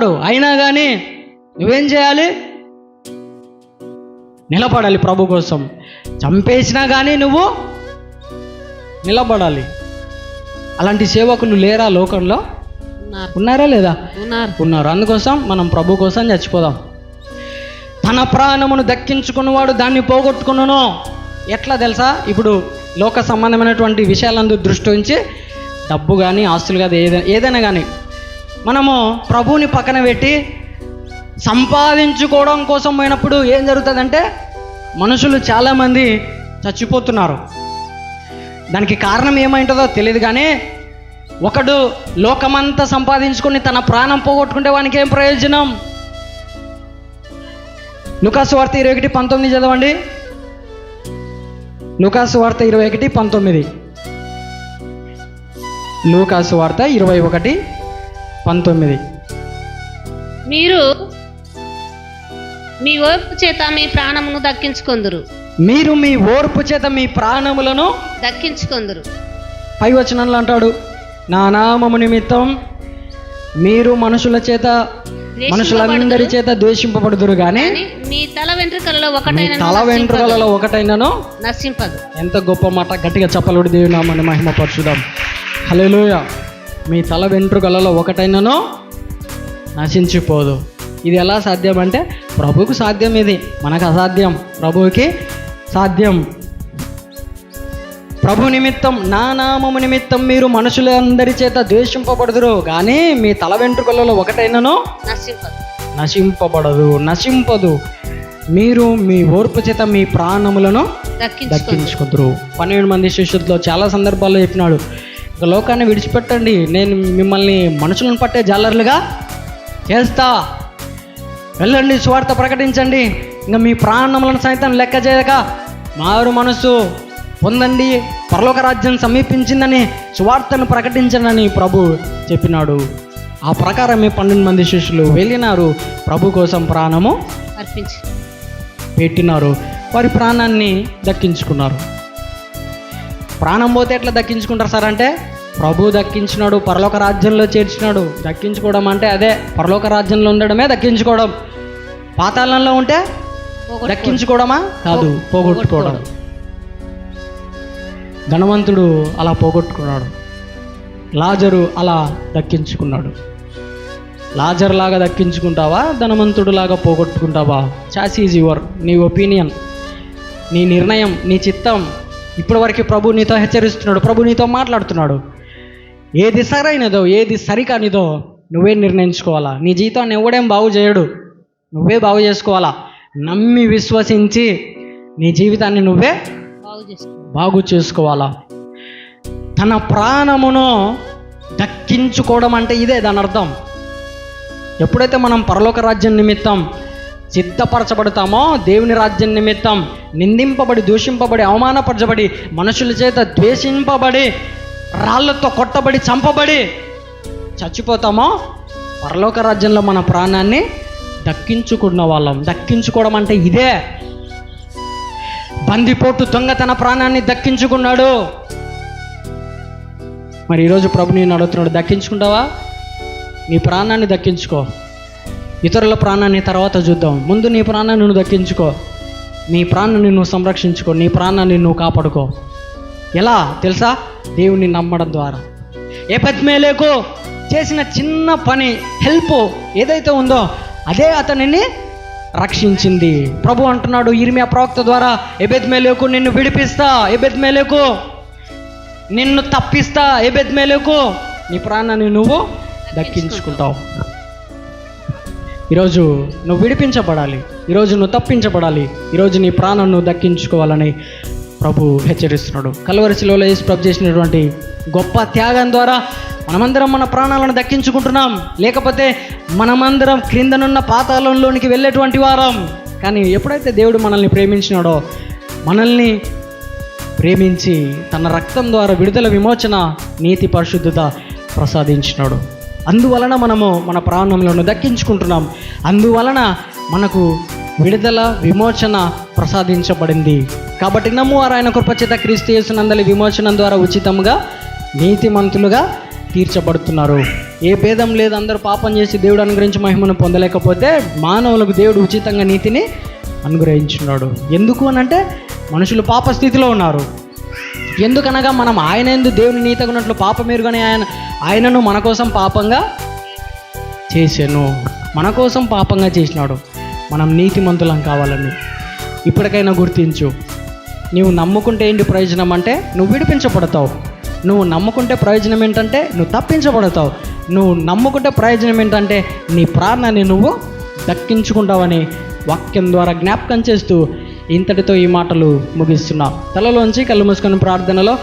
అయినా కానీ నువ్వేం చేయాలి? నిలబడాలి ప్రభు కోసం. చంపేసినా కానీ నువ్వు నిలబడాలి. అలాంటి సేవకులు లేరా లోకంలో? ఉన్నారు. లేదా? ఉన్నారు. ఉన్నారు. అందుకోసం మనం ప్రభు కోసం చచ్చిపోదాం. తన ప్రాణమును దక్కించుకున్నవాడు దాన్ని పోగొట్టుకున్నాను. ఎట్లా తెలుసా? ఇప్పుడు లోక సంబంధమైనటువంటి విషయాలందు దృష్టి ఉంచి డబ్బు కానీ ఆస్తులు కానీ ఏదైనా ఏదైనా కానీ మనము ప్రభువుని పక్కన పెట్టి సంపాదించుకోవడం కోసం పోయినప్పుడు ఏం జరుగుతుందంటే మనుషులు చాలామంది చచ్చిపోతున్నారు. దానికి కారణం ఏమైంటుందో తెలియదు కానీ ఒకడు లోకమంతా సంపాదించుకొని తన ప్రాణం పోగొట్టుకుంటే వానికి ఏం ప్రయోజనం? లుకాసు వార్త ఇరవై ఒకటి పంతొమ్మిది చదవండి. లూకాసు వార్త ఇరవై ఒకటి పంతొమ్మిది. లూకాసు వార్త ఇరవై ఒకటి పంతొమ్మిది. మీరు మీ ఓర్పు చేత మీ ప్రాణమును దక్కించుకొందురు. మీరు మీ ఓర్పు చేత మీ ప్రాణములను దక్కించుకొందురు. పై వచనంలో అంటాడు నా నామము నిమిత్తం మీరు మనుషుల చేత మనుషులందరి చేత ద్వేషింపబడుదురు కానీ మీ తల వెంట్రుకలలో ఒకటైన తల వెంట్రుకలలో ఒకటైనను నశింపదు. ఎంత గొప్ప మాట గట్టిగా చెప్పలుడి దేవుని నామని మహిమ పరచుదాం. హలోయ మీ తల వెంట్రుకలలో ఒకటైనను నశించిపోదు. ఇది ఎలా సాధ్యం అంటే ప్రభువుకు సాధ్యం ఇది. మనకు అసాధ్యం. ప్రభువుకి సాధ్యం. ప్రభు నిమిత్తం నా నామము నిమిత్తం మీరు మనుషులందరి చేత ద్వేషింపబడుదురు. కానీ మీ తల వెంట్రుకలలో ఒకటైనను నశింపబడదు. నశింపదు. మీరు మీ ఓర్పు చేత మీ ప్రాణములను దక్కించుకొందురు. పన్నెండు మంది శిష్యులతో చాలా సందర్భాల్లో చెప్పినాడు. లోకాన్ని విడిచిపెట్టండి. నేను మిమ్మల్ని మనుషులను పట్టే జాలర్లుగా చేస్తా. వెళ్ళండి స్వార్థ ప్రకటించండి. ఇంకా మీ ప్రాణములను సైతం లెక్క చేయక మారు మనసు పొందండి. పరలోక రాజ్యం సమీపించిందని సువార్తను ప్రకటించనని ప్రభు చెప్పినాడు. ఆ ప్రకారం మీ పన్నెండు మంది శిష్యులు వెళ్ళినారు. ప్రభు కోసం ప్రాణము అర్పించి పెట్టినారు. వారి ప్రాణాన్ని దక్కించుకున్నారు. ప్రాణం పోతే ఎట్లా దక్కించుకుంటారు సార్ అంటే? ప్రభు దక్కించినాడు పరలోక రాజ్యంలో చేర్చినాడు. దక్కించుకోవడం అంటే అదే పరలోక రాజ్యంలో ఉండడమే దక్కించుకోవడం. పాతాళంలో ఉంటే దక్కించుకోవడమా? కాదు పోగొట్టుకోవడం. ధనవంతుడు అలా పోగొట్టుకున్నాడు. లాజరు అలా దక్కించుకున్నాడు. లాజర్ లాగా దక్కించుకుంటావా ధనవంతుడు లాగా పోగొట్టుకుంటావా? చాస్ ఈజ్ యువర్ నీ ఒపీనియన్ నీ నిర్ణయం నీ చిత్తం. ఇప్పటివరకు ప్రభు నీతో హెచ్చరిస్తున్నాడు ప్రభు నీతో మాట్లాడుతున్నాడు. ఏది సరైనదో ఏది సరికానిదో నువ్వే నిర్ణయించుకోవాలా. నీ జీవితాన్ని ఎవడేం బాగు చేయడు. నువ్వే బాగు చేసుకోవాలా. నమ్మి విశ్వసించి నీ జీవితాన్ని నువ్వే బాగు చేసుకో. బాగు చేసుకోవాలా. తన ప్రాణమును దక్కించుకోవడం అంటే ఇదే దాని అర్థం. ఎప్పుడైతే మనం పరలోక రాజ్యం నిమిత్తం సిద్ధపరచబడతామో దేవుని రాజ్యం నిమిత్తం నిందింపబడి దూషింపబడి అవమానపరచబడి మనుషుల చేత ద్వేషింపబడి రాళ్ళతో కొట్టబడి చంపబడి చచ్చిపోతామో? పరలోక రాజ్యంలో మన ప్రాణాన్ని దక్కించుకున్న వాళ్ళం. దక్కించుకోవడం అంటే ఇదే. బందిపోటు దొంగ తన ప్రాణాన్ని దక్కించుకున్నాడు. మరి ఈరోజు ప్రభు నేను అడుగుతున్నాడు దక్కించుకుంటావా? నీ ప్రాణాన్ని దక్కించుకో. ఇతరుల ప్రాణాన్ని తర్వాత చూద్దాం. ముందు నీ ప్రాణాన్ని నువ్వు దక్కించుకో. నీ ప్రాణాన్ని నువ్వు సంరక్షించుకో. నీ ప్రాణాన్ని నువ్వు కాపాడుకో. ఎలా తెలుసా? దేవుణ్ణి నమ్మడం ద్వారా. ఏ పద్మేలేకు చేసిన చిన్న పని హెల్ప్ ఏదైతే ఉందో అదే అతనిని రక్షించింది. ప్రభు అంటున్నాడు ఇర్మియా ప్రవక్త ద్వారా ఎబెద్మేలేకు నిన్ను విడిపిస్తా ఎబెద్మేలేకు నిన్ను తప్పిస్తా ఎబెద్మేలేకు నీ ప్రాణాన్ని నువ్వు దక్కించుకుంటావు. ఈరోజు నువ్వు విడిపించబడాలి ఈరోజు నువ్వు తప్పించబడాలి ఈరోజు నీ ప్రాణం నువ్వు దక్కించుకోవాలని ప్రభు హెచ్చరిస్తున్నాడు. కలవరిశిలో యేసు ప్రభు చేసినటువంటి గొప్ప త్యాగం ద్వారా మనమందరం మన ప్రాణాలను దక్కించుకుంటున్నాం. లేకపోతే మనమందరం క్రిందనున్న పాతాళంలోనికి వెళ్ళేటువంటి వారం. కానీ ఎప్పుడైతే దేవుడు మనల్ని ప్రేమించినాడో మనల్ని ప్రేమించి తన రక్తం ద్వారా విడుదల విమోచన నీతి పరిశుద్ధత ప్రసాదించినాడు. అందువలన మనము మన ప్రాణములను దక్కించుకుంటున్నాం. అందువలన మనకు విడుదల విమోచన ప్రసాదించబడింది. కాబట్టి నమ్ము వారు ఆయన కృపచేత క్రీస్తు యేసునందలి విమోచనం ద్వారా ఉచితంగా నీతిమంతులుగా తీర్చబడుతున్నారు. ఏ భేదం లేదు అందరూ పాపం చేసి దేవుడు అనుగ్రహించి మహిమను పొందలేకపోతే మానవులకు దేవుడు ఉచితంగా నీతిని అనుగ్రహించున్నాడు ఎందుకు అనంటే మనుషులు పాప స్థితిలో ఉన్నారు. ఎందుకనగా మనం ఆయన ఎందు దేవుని నీతగున్నట్లు పాప మీరుగానే ఆయన ఆయనను మన కోసం పాపంగా చేశాను. మన కోసం పాపంగా చేసినాడు. మనం నీతిమంతులం కావాలని ఇప్పటికైనా గుర్తించు. నీవు నమ్ముకుంటే ఏంటి ప్రయోజనం అంటే నువ్వు విడిపించబడతావు. నువ్వు నమ్ముకుంటే ప్రయోజనం ఏంటంటే నువ్వు తప్పించబడతావు. నువ్వు నమ్ముకుంటే ప్రయోజనం ఏంటంటే నీ ప్రాణాన్ని నువ్వు దక్కించుకుంటావని వాక్యం ద్వారా జ్ఞాపకం చేస్తూ ఇంతటితో ఈ మాటలు ముగిస్తున్నా. తలలోంచి కళ్ళు మూసుకొని ప్రార్థనలో